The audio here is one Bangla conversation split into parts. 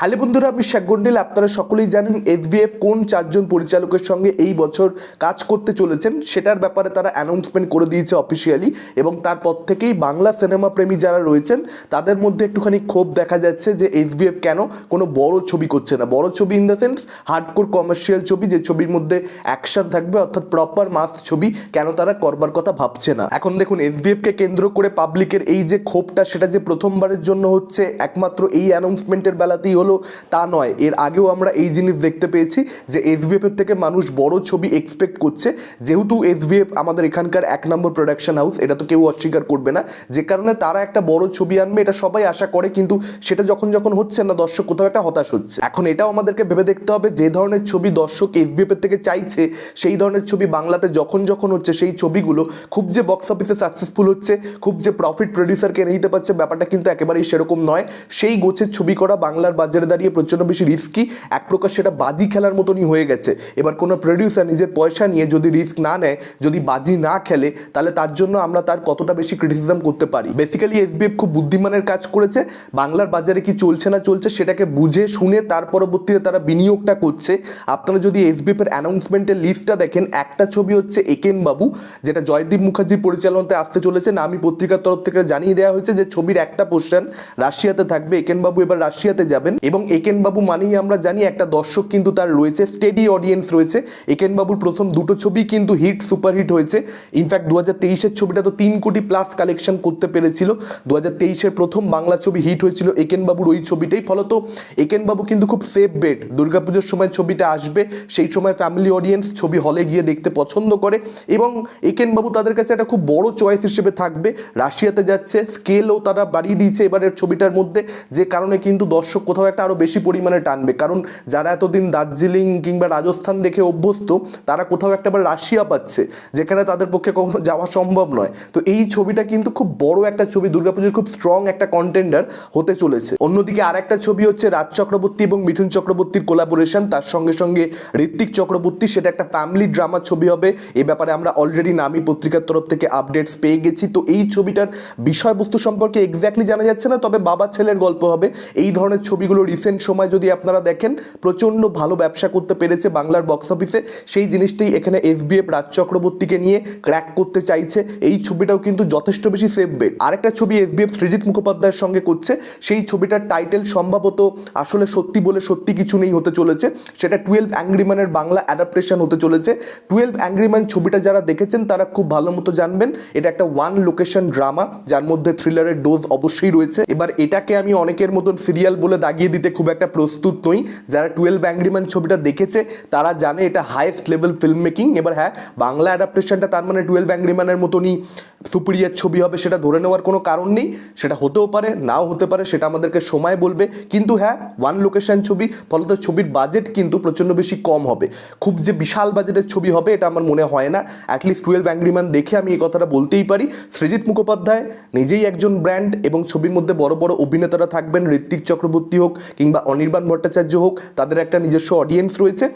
হ্যালো বন্ধুরা, আমি শেখ গন্ডেল। আপনারা সকলেই জানেন এসবিএফ কোন চারজন পরিচালকের সঙ্গে এই বছর কাজ করতে চলেছেন, সেটার ব্যাপারে তারা অ্যানাউন্সমেন্ট করে দিয়েছে অফিসিয়ালি এবং তারপর থেকেই বাংলা সিনেমা প্রেমী যারা রয়েছেন, তাদের মধ্যে একটুখানি ক্ষোভ দেখা যাচ্ছে যে এসবিএফ কেন কোনো বড় ছবি করছে না। বড় ছবি in the sense hardcore commercial ছবি, যে ছবির মধ্যে অ্যাকশন থাকবে, অর্থাৎ প্রপার মাস ছবি, কেন তারা করবার কথা ভাবছে না। এখন দেখুন এসবিএফকে কেন্দ্র করে পাবলিকের এই যে ক্ষোভটা, সেটা যে প্রথমবারের জন্য হচ্ছে, একমাত্র এই অ্যানাউন্সমেন্টের বেলাতেই হলো। তা নয়। এর আগেও আমরা এই জিনিস দেখতে পেয়েছি যে এসবিএফ এর থেকে মানুষ বড় ছবি এক্সপেক্ট করছে। যেহেতু এসবিএফ আমাদের এখানকার এক নম্বর প্রোডাকশন হাউস এটা তো কেউ অস্বীকার করবে না। যে কারণে তারা একটা বড় ছবি আনবে, এটা সবাই আশা করে, কিন্তু সেটা যখন যখন হচ্ছে না, দর্শক কোথাও একটা হতাশ হচ্ছে। এখন এটাও আমাদেরকে ভেবে দেখতে হবে, যে ধরনের ছবি দর্শক এসবিএফ এর থেকে চাইছে, সেই ধরনের ছবি বাংলাতে যখন যখন হচ্ছে, সেই ছবিগুলো খুব যে বক্স অফিসে সাকসেসফুল হচ্ছে, খুব যে প্রফিট প্রডিউসারকে এনে দিতে পারছে, ব্যাপারটা কিন্তু একেবারেই সেরকম নয়। সেই গোছের ছবি করা বাংলার বাজারে দাঁড়িয়ে প্রচণ্ড বেশি রিস্কি এক প্রকার সেটা বাজি খেলার মতনই হয়ে গেছে। এবার কোনো প্রডিউসার নিজের পয়সা নিয়ে যদি রিস্ক না নেয়, যদি বাজি না খেলে, তাহলে তার জন্য আমরা তার কতটা বেশি ক্রিটিসিজম করতে পারি? বেসিক্যালি এসবিএফ খুব বুদ্ধিমানের কাজ করেছে। বাংলার বাজারে কি চলছে না চলছে সেটাকে বুঝে, শুনে তার পরবর্তীতে তারা বিনিয়োগটা করছে। আপনারা যদি এসবিএফ এর অ্যানাউন্সমেন্টের লিস্টটা দেখেন, একটা ছবি হচ্ছে একেন বাবু, যেটা জয়দীপ মুখার্জির পরিচালনাতে আসতে চলেছে। না আমি পত্রিকার তরফ থেকে জানিয়ে দেওয়া হয়েছে যে, ছবির একটা পোর্শন রাশিয়াতে থাকবে। একেন বাবু এবার রাশিয়াতে যাবেন। এবং একেন বাবু মানেই আমরা জানি একটা দর্শক কিন্তু তার রয়েছে স্টেডি অডিয়েন্স রয়েছে। একেনবাবুর প্রথম দুটো ছবি কিন্তু হিট সুপারহিট হয়েছে। ইনফ্যাক্ট দু হাজার তেইশের ছবিটা তো তিন কোটি প্লাস কালেকশন করতে পেরেছিল। দু হাজার তেইশের প্রথম বাংলা ছবি হিট হয়েছিল একেনবাবুর ওই ছবিটাই ফলত একেন বাবু কিন্তু খুব সেফ বেড দুর্গাপুজোর সময় ছবিটা আসবে, সেই সময় ফ্যামিলি অডিয়েন্স ছবি হলে গিয়ে দেখতে পছন্দ করে এবং একেনবাবু তাদের কাছে একটা খুব বড় চয়েস হিসেবে থাকবে। রাশিয়াতে যাচ্ছে স্কেলও তারা বাড়িয়ে দিয়েছে এবারের ছবিটার মধ্যে, যে কারণে কিন্তু দর্শক কোথাও একটা আরও বেশি পরিমাণে টানবে। কারণ যারা এতদিন দার্জিলিং কিংবা রাজস্থান দেখে অভ্যস্ত, তারা কোথাও একটা রাশিয়া পাচ্ছে, যেখানে তাদের পক্ষে কখনো যাওয়া সম্ভব নয়। তো এই ছবিটা কিন্তু খুব বড় একটা ছবি, দুর্গাপুজোর খুব স্ট্রং একটা কন্টেন্ডার হতে চলেছে। অন্যদিকে আর একটা ছবি হচ্ছে রাজ চক্রবর্তী এবং মিঠুন চক্রবর্তীর কোলাবোরেশন তার সঙ্গে সঙ্গে ঋত্বিক চক্রবর্তী, সেটা একটা ফ্যামিলি ড্রামা ছবি হবে। এ ব্যাপারে আমরা অলরেডি নামি পত্রিকার তরফ থেকে আপডেটস পেয়ে গেছি। তো এই ছবিটার বিষয়বস্তু সম্পর্কে এক্স্যাক্টলি জানা যাচ্ছে না, তবে বাবা ছেলের গল্প হবে। এই ধরনের ছবিগুলো রিসেন্ট সময় যদি আপনারা দেখেন, প্রচণ্ড ভালো ব্যবসা করতে পেরেছে বাংলার বক্স অফিসে সেই জিনিসটাই এখানে এসবিএফ রাজ চক্রবর্তীকে নিয়ে ক্র্যাক করতে চাইছে। এই ছবিটাও কিন্তু যথেষ্ট বেশি সেফ বেট আরেকটা ছবি এসবিএফ সৃজিত মুখোপাধ্যায়ের সঙ্গে করছে। সেই ছবিটার টাইটেল সম্ভবত আসলে সত্যি বলে সত্যি কিছু নেই হতে চলেছে। সেটা টুয়েলভ অ্যাংরিম্যানের বাংলা অ্যাডাপ্টেশন হতে চলেছে। টুয়েলভ অ্যাংরিম্যান ছবিটা যারা দেখেছেন, তারা খুব ভালো মতো জানবেন। এটা একটা ওয়ান লোকেশন ড্রামা যার মধ্যে থ্রিলারের ডোজ অবশ্যই রয়েছে। এবার এটাকে আমি অনেকের মতন সিরিয়াল বলে দাগিয়ে দিতে খুব একটা প্রস্তুত নই। যারা টুয়েলভ অ্যাংরিম্যান ছবিটা দেখেছে, তারা জানে এটা হাইয়েস্ট লেভেল ফিল্ম মেকিং এবার হ্যাঁ বাংলা অ্যাডাপ্টেশনটা তার মানে টুয়েলভ অ্যাংরিম্যানের মতনই সুপিরিয়ার ছবি হবে সেটা ধরে নেওয়ার কোনো কারণ নেই। সেটা হতেও পারে, নাও হতে পারে, সেটা আমাদেরকে সময় বলবে। কিন্তু হ্যাঁ ওয়ান লোকেশন ছবি, ফলত ছবির বাজেট কিন্তু প্রচণ্ড বেশি কম হবে। খুব যে বিশাল বাজেটের ছবি হবে, এটা আমার মনে হয় না। অ্যাটলিস্ট টুয়েলভ অ্যাংরিম্যান দেখে আমি এই কথাটা বলতেই পারি। সৃজিত মুখোপাধ্যায় নিজেই একজন ব্র্যান্ড এবং ছবির মধ্যে বড় বড় অভিনেতারা থাকবেন ঋত্বিক চক্রবর্তী হোক কিংবা অনির্বাণ ভট্টাচার্য হোক, তাদের একটা নিজস্ব অডিয়েন্স রয়েছে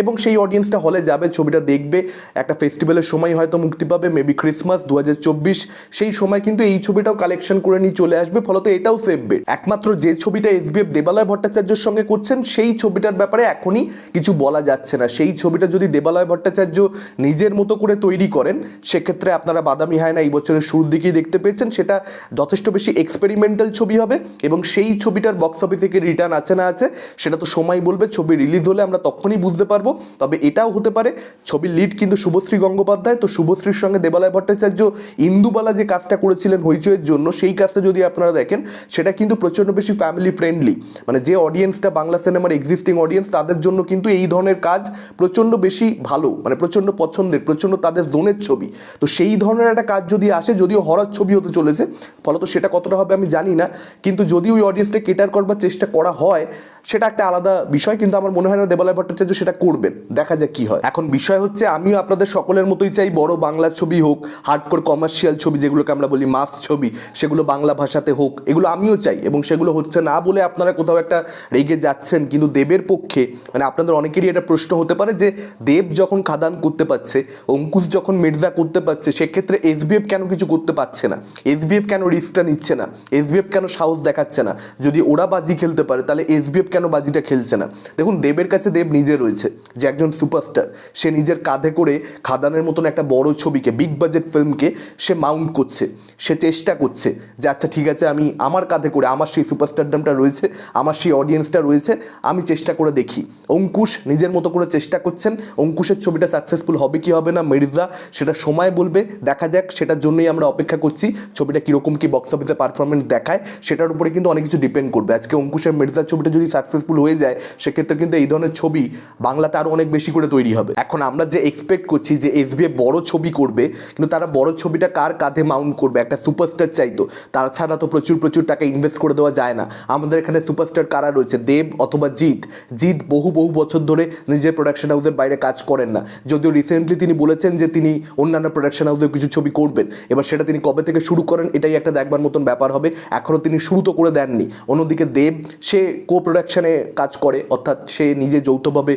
এবং সেই অডিয়েন্সটা হলে যাবে, ছবিটা দেখবে, একটা ফেস্টিভ্যালের সময় হয়তো মুক্তি পাবে মেবি ক্রিসমাস দু হাজার চব্বিশ, সেই সময় কিন্তু এই ছবিটাও কালেকশন করে নিয়ে চলে আসবে, ফলত এটাও সেভ বেট একমাত্র যে ছবিটা এসবিএফ দেবালয় ভট্টাচার্যের সঙ্গে করছেন, সেই ছবিটার ব্যাপারে এখনই কিছু বলা যাচ্ছে না। সেই ছবিটা যদি দেবালয় ভট্টাচার্য নিজের মতো করে তৈরি করেন, সেক্ষেত্রে আপনারা বাদামি হয় না এই বছরের শুরুর দিকেই দেখতে পেয়েছেন, সেটা যথেষ্ট বেশি এক্সপেরিমেন্টাল ছবি হবে এবং সেই ছবিটার বক্স অফিস থেকে রিটার্ন আছে না আছে, সেটা তো সময় বলবে, ছবি রিলিজ হলে আমরা তখনই বুঝতে পারব। তবে এটাও হতে পারে, ছবির লিড কিন্তু শুভশ্রী গঙ্গোপাধ্যায়। তো শুভশ্রীর সঙ্গে দেবালয় ভট্টাচার্য ইন্দুবালা যে কাজটা করেছিলেন হইচইয়ের জন্য, সেই কাজটা যদি আপনারা দেখেন, সেটা কিন্তু প্রচণ্ড বেশি ফ্যামিলি ফ্রেন্ডলি মানে যে অডিয়েন্সটা বাংলা সিনেমার এক্সিস্টিং অডিয়েন্স তাদের জন্য কিন্তু এই ধরনের কাজ প্রচণ্ড বেশি ভালো মানে প্রচণ্ড পছন্দের, প্রচণ্ড তাদের জোনের ছবি। তো সেই ধরনের একটা কাজ যদি আসে, যদিও হরার ছবি হতে চলেছে, ফলত সেটা কতটা হবে আমি জানি না, কিন্তু যদি ওই অডিয়েন্সটা কেটার করবার চেষ্টা করা হয় সেটা একটা আলাদা বিষয়, কিন্তু আমার মনে হয় না দেবালয় ভট্টাচার্য সেটা করবেন। দেখা যাক কি হয়। এখন বিষয় হচ্ছে, আমিও আপনাদের সকলের মতোই চাই, বড় বাংলা ছবি হোক হার্ডকোর কমার্শিয়াল ছবি, যেগুলোকে আমরা বলি মাস ছবি, সেগুলো বাংলা ভাষাতে হোক, এগুলো আমিও চাই এবং সেগুলো হচ্ছে না বলে আপনারা কোথাও একটা রেগে যাচ্ছেন, কিন্তু দেবের পক্ষে মানে আপনাদের অনেকেরই এটা প্রশ্ন হতে পারে যে, দেব যখন খাদান করতে পারছে, অঙ্কুশ যখন মির্জা করতে পারছে, সেক্ষেত্রে এসবিএফ কেন কিছু করতে পারছে না? এসবিএফ কেন রিস্কটা নিচ্ছে না? এসবিএফ কেন সাহস দেখাচ্ছে না? যদি ওরা বাজি খেলতে পারে, তাহলে এসবিএফ কেন কেন বাজিটা খেলছে না? দেখুন দেবের কাছে দেব নিজে রয়েছে। যে একজন সুপারস্টার, সে নিজের কাঁধে করে খাদানের মতন একটা বড় ছবিকে বিগ বাজেট ফিল্মকে সে মাউন্ট করছে, সে চেষ্টা করছে যে আচ্ছা ঠিক আছে, আমি আমার কাঁধে করে, আমার সেই সুপারস্টারডামটা রয়েছে, আমার সেই অডিয়েন্সটা রয়েছে, আমি চেষ্টা করে দেখি। অঙ্কুশ নিজের মতো করে চেষ্টা করছেন, অঙ্কুশের ছবিটা সাকসেসফুল হবে কি হবে না, মির্জা সেটা সময় বলবে, দেখা যাক, সেটার জন্যই আমরা অপেক্ষা করছি, ছবিটা কীরকম কী বক্স অফিসে পারফরমেন্স দেখায়, সেটার উপরে কিন্তু অনেক কিছু ডিপেন্ড করবে। আজকে অঙ্কুশের মির্জা ছবিটা যদি সাকসেসফুল হয়ে যায়, সেক্ষেত্রে কিন্তু এই ধরনের ছবি বাংলাতে আরও অনেক বেশি করে তৈরি হবে। এখন আমরা যে এক্সপেক্ট করছি যে এসবিএ বড় ছবি করবে, কিন্তু তারা বড় ছবিটা কার কাঁধে মাউন্ট করবে? একটা সুপারস্টার চাইতো। তাছাড়া তো প্রচুর প্রচুর টাকা ইনভেস্ট করে দেওয়া যায় না। আমাদের এখানে সুপারস্টার কারা রয়েছে? দেব অথবা জিৎ। জিৎ বহু বহু বছর ধরে নিজের প্রোডাকশন হাউসের বাইরে কাজ করেন না। যদিও রিসেন্টলি তিনি বলেছেন যে তিনি অন্যান্য প্রোডাকশন হাউসের কিছু ছবি করবেন। এবার সেটা তিনি কবে থেকে শুরু করেন, এটাই একটা দেখবার মতন ব্যাপার হবে। এখনও তিনি শুরু তো করে দেননি। অন্যদিকে দেব, সে কো প্রোডাকশনে কাজ করে, অর্থাৎ সে নিজে যৌথভাবে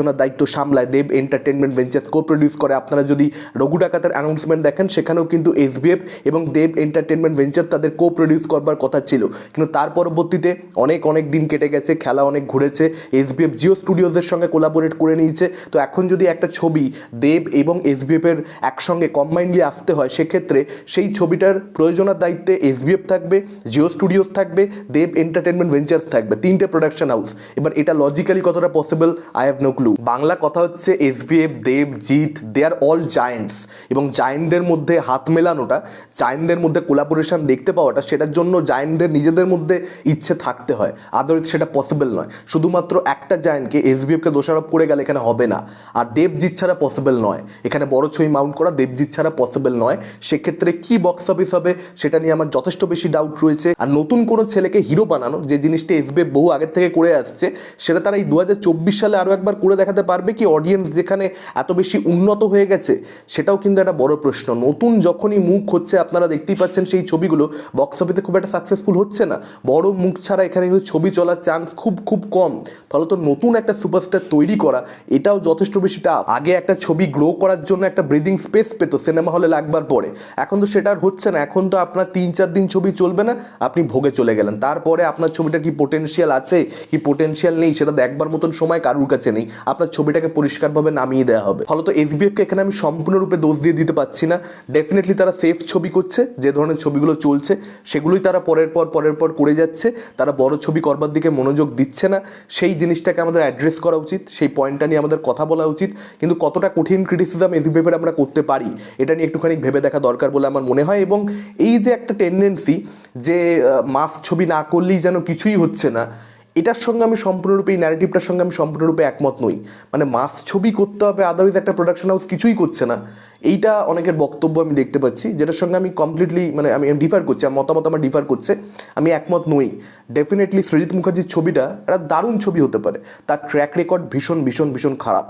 প্রয়োজনের দায়িত্ব সামলায়। Dev entertainment ventures co produce করে। আপনারা যদি রঘু ডাকাতের অ্যানাউন্সমেন্ট দেখেন, সেখানেও কিন্তু এসবিএফ এবং দেব এন্টারটেনমেন্ট ভেঞ্চার তাদের কো প্রডিউস করবার কথা ছিল। কিন্তু তার পরবর্তীতে অনেক অনেক দিন কেটে গেছে, খেলা অনেক ঘুরেছে। এসবিএফ জিও স্টুডিওজের সঙ্গে কোলাবোরেট করে নিয়েছে। তো এখন যদি একটা ছবি দেব এবং এসবিএফের একসঙ্গে কম্বাইন্ডলি আসতে হয়, সেক্ষেত্রে সেই ছবিটার প্রয়োজনের দায়িত্বে এসবিএফ থাকবে জিও স্টুডিওস থাকবে, দেব এন্টারটেনমেন্ট ভেঞ্চার্স থাকবে। তিনটে প্রোডাকশন হাউস এবার এটা লজিক্যালি কতটা possible I have no clue Bangla. কথা হচ্ছে এসবিএফ দেব, জিৎ, দে আর অল জায়েন্টস। এবং জায়েন্টদের মধ্যে হাত মেলানোটা, জায়েন্টদের মধ্যে কোলাবোরেশন দেখতে পাওয়াটা, সেটার জন্য জায়েন্টদের নিজেদের মধ্যে ইচ্ছে থাকতে হয়। আদারওয়াইজ সেটা পসিবল নয়। শুধুমাত্র একটা জায়েন্টকে এসবিএফকে দোষারোপ করে গেলে এখানে হবে না। আর দেবজিৎ ছাড়া পসিবল নয়। এখানে বড় ছবি মাউন্ট করা দেবজিৎ ছাড়া পসিবল নয়। সেক্ষেত্রে কি বক্স অফিস হবে, সেটা নিয়ে আমার যথেষ্ট বেশি ডাউট রয়েছে। আর নতুন কোনো ছেলেকে হিরো বানানো, যে জিনিসটা এসবিএফ বহু আগের থেকে করে আসছে, সেটা তারা এই দু হাজার চব্বিশ সালে আরও একবার করে দেখাতে পারবে কি অডিয়েন্স যেখানে এত বেশি উন্নত হয়ে গেছে? সেটাও কিন্তু একটা বড় প্রশ্ন। নতুন যখনই মুখ হচ্ছে, আপনারা দেখতেই পাচ্ছেন সেই ছবিগুলো বক্স অফিসে খুব একটা সাকসেসফুল হচ্ছে না। বড় মুখ ছাড়া এখানে কিন্তু ছবি চলার চান্স খুব খুব কম। ফলত নতুন একটা সুপারস্টার তৈরি করা, এটাও যথেষ্ট বেশি টাফ আগে একটা ছবি গ্রো করার জন্য একটা ব্রিদিং স্পেস পেতো সিনেমা হলে লাগবার পরে। এখন তো সেটা আর হচ্ছে না। এখন তো আপনার তিন, চার দিন ছবি চলবে না, আপনি ভোগে চলে গেলেন। তারপরে আপনার ছবিটা কি পোটেনশিয়াল আছে? কি পোটেনশিয়াল নেই? সেটা দেখবার মতন সময় কারুর কাছে নেই। আপনার ছবিটাকে পরিষ্কারভাবে নামিয়ে দেওয়া হবে। ফলত এসবিএফকে এখানে আমি সম্পূর্ণরূপে দোষ দিয়ে দিতে পারছি না। ডেফিনেটলি তারা সেফ ছবি করছে, যে ধরনের ছবিগুলো চলছে, সেগুলোই তারা পরের পর পরের পর করে যাচ্ছে। তারা বড় ছবি করবার দিকে মনোযোগ দিচ্ছে না। সেই জিনিসটাকে আমাদের অ্যাড্রেস করা উচিত, সেই পয়েন্টটা নিয়ে আমাদের কথা বলা উচিত। কিন্তু কতটা কঠিন ক্রিটিসিজম এসবিএফের আমরা করতে পারি, এটা নিয়ে একটুখানি ভেবে দেখা দরকার বলে আমার মনে হয়। এবং এই যে একটা টেন্ডেন্সি যে মাস ছবি না করলেই যেন কিছুই হচ্ছে না এটার সঙ্গে আমি সম্পূর্ণরূপে, এই ন্যারেটিভটার সঙ্গে আমি সম্পূর্ণরূপে একমত নই। মানে মাস ছবি করতে হবে আদারওয়াইজ একটা প্রোডাকশন হাউস কিছুই করছে না। এইটা অনেকের বক্তব্য আমি দেখতে পাচ্ছি, যেটার সঙ্গে আমি কমপ্লিটলি মানে আমি ডিফার করছি আমার মতামত আমার ডিফার করছে, আমি একমত নই। ডেফিনেটলি সৃজিত মুখার্জির ছবিটা একটা দারুণ ছবি হতে পারে। তার ট্র্যাক রেকর্ড ভীষণ ভীষণ ভীষণ খারাপ।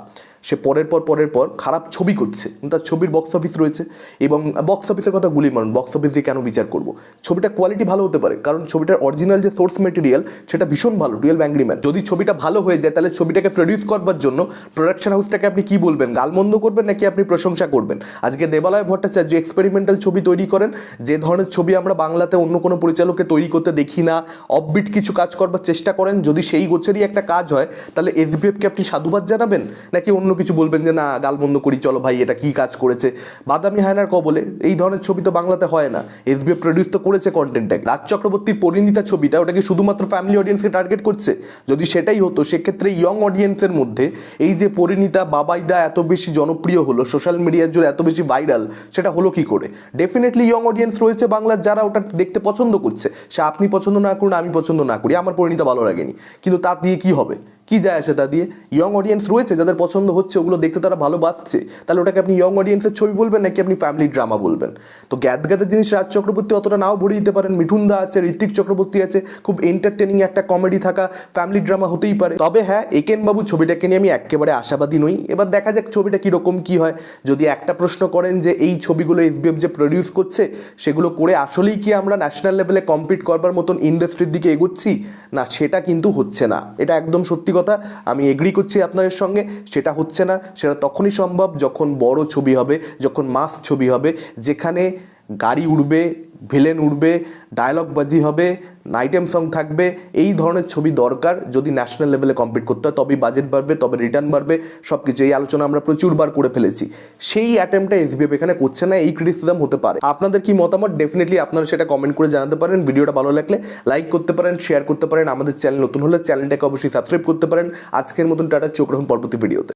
সে পরের পর পরের পর খারাপ ছবি করছে। তার ছবির বক্স অফিস রয়েছে এবং বক্স অফিসের কথা গুলি মারুন। বক্স অফিস দিয়ে কেন বিচার করব? ছবিটা কোয়ালিটি ভালো হতে পারে, কারণ ছবিটার অরিজিনাল যে সোর্স মেটেরিয়াল সেটা ভীষণ ভালো টুয়েলভ অ্যাংরি যদি ছবিটা ভালো হয়ে যায়, তাহলে ছবিটাকে প্রডিউস করবার জন্য প্রোডাকশন হাউসটাকে আপনি কি বলবেন? গালমন্দ করবেন নাকি আপনি প্রশংসা করবেন? আজকে দেবালয় ভট্টাচার্য এক্সপেরিমেন্টাল ছবি তৈরি করেন। যে ধরনের ছবি আমরা বাংলাতে অন্য কোনো পরিচালককে তৈরি করতে দেখি না অফবিট কিছু কাজ করবার চেষ্টা করেন। যদি সেই গোছেরই একটা কাজ হয়, তাহলে এসবিএফকে আপনি সাধুবাদ জানাবেন? নাকি অন্য কিছু বলবেন যে, না গালবন্ধ করি, চলো ভাই, এটা কি কাজ করেছে? বাদামি হায়নার কবলে এই ধরনের ছবি তো বাংলাতে হয় না। এসবিএফ প্রডিউস তো করেছে কন্টেন্টটাকে রাজ চক্রবর্তীর পরিণীতা ছবিটা ওটাকে শুধুমাত্র ফ্যামিলি অডিয়েন্সকে টার্গেট করছে? যদি সেটাই হতো, সেক্ষেত্রে ইয়ং অডিয়েন্সের মধ্যে এই যে পরিণীতা, বাবাইদা এত বেশি জনপ্রিয় হলো সোশ্যাল মিডিয়ার জুড়ে এত বেশি ভাইরাল সেটা হলো কি করে? ডেফিনেটলি ইয়ং অডিয়েন্স রয়েছে বাংলার যারা ওটা দেখতে পছন্দ করছে। সে আপনি পছন্দ না করুন, আমি পছন্দ না করি, আমার পরিণীতা ভালো লাগেনি। কিন্তু তা দিয়ে কি হবে? কি যায় আসে তা দিয়ে? ইয়ং অডিয়েন্স রয়েছে, যাদের পছন্দ হচ্ছে, ওগুলো দেখতে তারা ভালোবাসছে। তাহলে ওটাকে আপনি ইয়ং অডিয়েন্সের ছবি বলবেন, নাকি আপনি ফ্যামিলি ড্রামা বলবেন? তো গ্যাদ গ্যাদের জিনিস রাজ চক্রবর্তী অতটা নাও ভরে দিতে পারেন। মিঠুন দা আছে, ঋত্বিক চক্রবর্তী আছে, খুব এন্টারটেনিং একটা কমেডি থাকা ফ্যামিলি ড্রামা হতেই পারে। তবে হ্যাঁ একেন বাবু ছবিটাকে নিয়ে আমি একেবারে আশাবাদী নই। এবার দেখা যাক ছবিটা কীরকম, কী হয়। যদি একটা প্রশ্ন করেন যে, এই ছবিগুলো এসবিএফ যে প্রডিউস করছে, সেগুলো করে আসলেই কি আমরা ন্যাশনাল লেভেলে কম্পিট করবার মতন ইন্ডাস্ট্রির দিকে এগোচ্ছি? না, সেটা কিন্তু হচ্ছে না। এটা একদম সত্যি কথা আমি এগ্রি করছি আপনাদের সঙ্গে, সেটা হচ্ছে না, সেটা তখনই সম্ভব যখন বড় ছবি হবে, যখন মাস ছবি হবে, যেখানে গাড়ি উড়বে ভিলেন উড়বে ডায়লগবাজি হবে আইটেম সং থাকবে, এই ধরনের ছবি দরকার যদি ন্যাশনাল লেভেলে কম্পিট করতে হয়। তবেই বাজেট বাড়বে, তবে রিটার্ন বাড়বে সব কিছু এই আলোচনা আমরা প্রচুরবার করে ফেলেছি। সেই অ্যাটেম্পটা এসবিএফ এখানে করছে না, এই ক্রিটিসিজম হতে পারে। আপনাদের কি মতামত? ডেফিনেটলি আপনারা সেটা কমেন্ট করে জানাতে পারেন। ভিডিওটা ভালো লাগলে লাইক করতে পারেন শেয়ার করতে পারেন। আমাদের চ্যানেল নতুন হলে চ্যানেলটাকে অবশ্যই সাবস্ক্রাইব করতে পারেন। আজকের মতন টাটা, চোখ রাখুন পরবর্তী ভিডিওতে